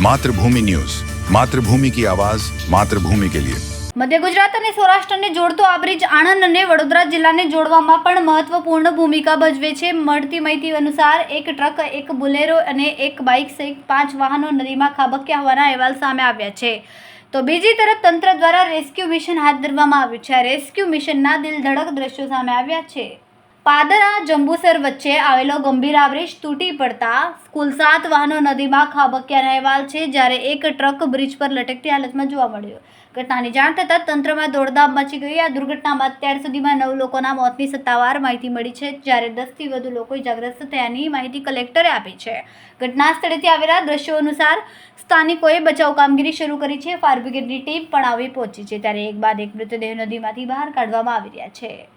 Mathrubhumi news. Mathrubhumi કી આવાઝ માતૃભૂમિ કે લિયે. મધ્ય ગુજરાત અને સૌરાષ્ટ્રને જોડતો આ બ્રિજ આણંદ અને વડોદરા જિલ્લાને જોડવામાં પણ મહત્વપૂર્ણ ભૂમિકા ભજવે છે. મળતી માહિતી અનુસાર, એક ટ્રક, એક બુલેરો અને એક બાઇક સહિત પાંચ વાહનો નદીમાં ખાબક્યા હોવાના અહેવાલ સામે આવ્યા છે. તો બીજી તરફ તંત્ર દ્વારા રેસ્ક્યુ મિશન હાથ ધરવામાં આવ્યું છે. આ રેસ્ક્યુ મિશનના દિલધડક દ્રશ્યો સામે આવ્યા છે. પાદરા જંબુસર વચ્ચે આવેલો ગંભીર બ્રિજ તૂટી પડતા કુલ સાત વાહનો નદીમાં ખાબક્યાના અહેવાલ છે જ્યારે એક ટ્રક બ્રિજ પર લટકતી હાલતમાં જોવા મળ્યો. ઘટનાની જાણ થતાં તંત્રમાં દોડધામ મચી ગઈ. આ દુર્ઘટનામાં અત્યાર સુધીમાં નવ લોકોના મોતની સત્તાવાર માહિતી મળી છે, જ્યારે દસથી વધુ લોકો ઇજાગ્રસ્ત થયાની માહિતી કલેક્ટરે આપી છે. ઘટના સ્થળેથી આવેલા દ્રશ્યો અનુસાર સ્થાનિકોએ બચાવ કામગીરી શરૂ કરી છે. ફાયર બ્રિગેડની ટીમ પણ આવી પહોંચી છે, ત્યારે એક બાદ એક મૃતદેહ નદીમાંથી બહાર કાઢવામાં આવી રહ્યા છે.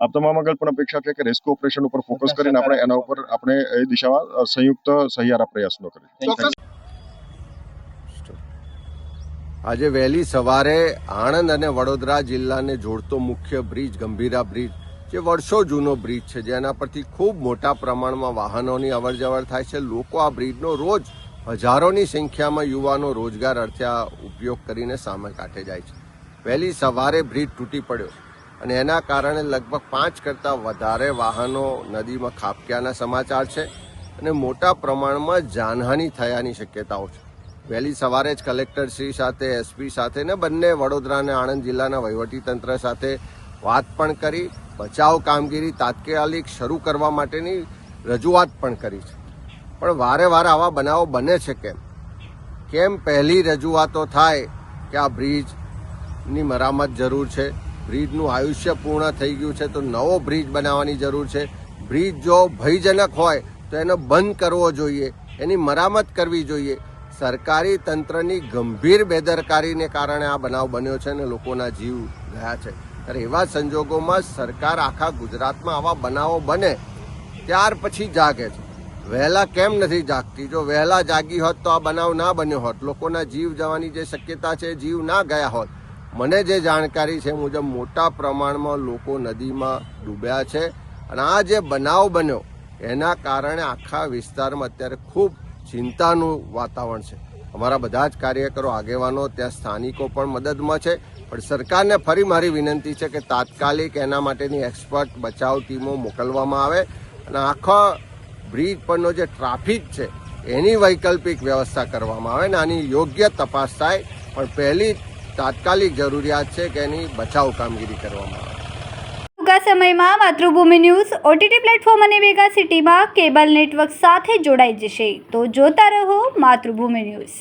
આપ તમામ આગળ પણ અપેક્ષા છે કે રેસ્ક્યુ ઓપરેશન ઉપર ફોકસ કરીને આપણે એના ઉપર આપણે એ દિશામાં સંયુક્ત સહિયારા પ્રયાસો કરીએ. આજે વહેલી સવારે આણંદ અને વડોદરા જિલ્લાને જોડતો મુખ્ય બ્રિજ ગંભીરા બ્રિજ જે વર્ષો જૂનો બ્રિજ છે જેના પરથી ખૂબ મોટા પ્રમાણમાં વાહનોની અવરજવર થાય છે. લોકો આ બ્રિજનો રોજ હજારોની સંખ્યામાં યુવાનો રોજગાર અર્થે ઉપયોગ કરીને સામે કાઢે જાય છે. વહેલી સવારે બ્રિજ તૂટી પડ્યો અને એના કારણે લગભગ પાંચ કરતાં વધારે વાહનો નદીમાં ખાબક્યાના સમાચાર છે અને મોટા પ્રમાણમાં જાનહાનિ થયાની શક્યતાઓ છે. વહેલી સવારે જ કલેક્ટરશ્રી સાથે, એસપી સાથે ને બંને વડોદરા અને આણંદ જિલ્લાના વહીવટીતંત્ર સાથે વાત પણ કરી, બચાવ કામગીરી તાત્કાલિક શરૂ કરવા માટેની રજૂઆત પણ કરી છે. પણ વારે વારે આવા બનાવો બને છે કેમ? કેમ પહેલી રજૂઆતો થાય કે આ બ્રિજની મરામત જરૂર છે? બ્રિજનું આયુષ્ય પૂર્ણ થઈ ગયું છે, તો નવો બ્રિજ બનાવવાની જરૂર છે. બ્રિજ જો ભયજનક હોય, તો એનો બંધ કરવો જોઈએ, એની મરામત કરવી જોઈએ. સરકારી તંત્રની ગંભીર બેદરકારીને કારણે આ બનાવ બન્યો છે અને લોકોના જીવ ગયા છે. ત્યારે એવા સંજોગોમાં સરકાર આખા ગુજરાતમાં આવા બનાવો બને, ત્યાર પછી જાગે છે. વહેલા કેમ નથી જાગતી? જો વહેલા જાગી હોત તો આ બનાવ ના બન્યો હોત. લોકોના જીવ જવાની જે શક્યતા છે, જીવ ના ગયા હોત. મને જે જાણકારી છે મુજબ મોટા પ્રમાણમાં લોકો નદીમાં ડૂબ્યા છે અને આ જે બનાવ બન્યો, એના કારણે આખા વિસ્તારમાં અત્યારે ખૂબ ચિંતાનું વાતાવરણ છે. અમારા બધા જ કાર્યકરો, આગેવાનો ત્યાં સ્થાનિકો પણ મદદમાં છે. પણ સરકારને ફરી મારી વિનંતી છે કે તાત્કાલિક એના માટેની એક્સપર્ટ બચાવ ટીમો મોકલવામાં આવે અને આખા બ્રિજ પરનો જે ટ્રાફિક છે, એની વૈકલ્પિક વ્યવસ્થા કરવામાં આવે અને આની યોગ્ય તપાસ થાય. પણ પહેલી તાત્કાલિક જરૂરિયાત છે કે એની બચાવ કામગીરી કરવામાં આવે. ટૂંકા સમયમાં માતૃભૂમિ ન્યૂઝ ઓટીટી પ્લેટફોર્મ અને મેગા સિટીમાં કેબલ નેટવર્ક સાથે જોડાઈ જશે. તો જોતા રહો માતૃભૂમિ ન્યૂઝ.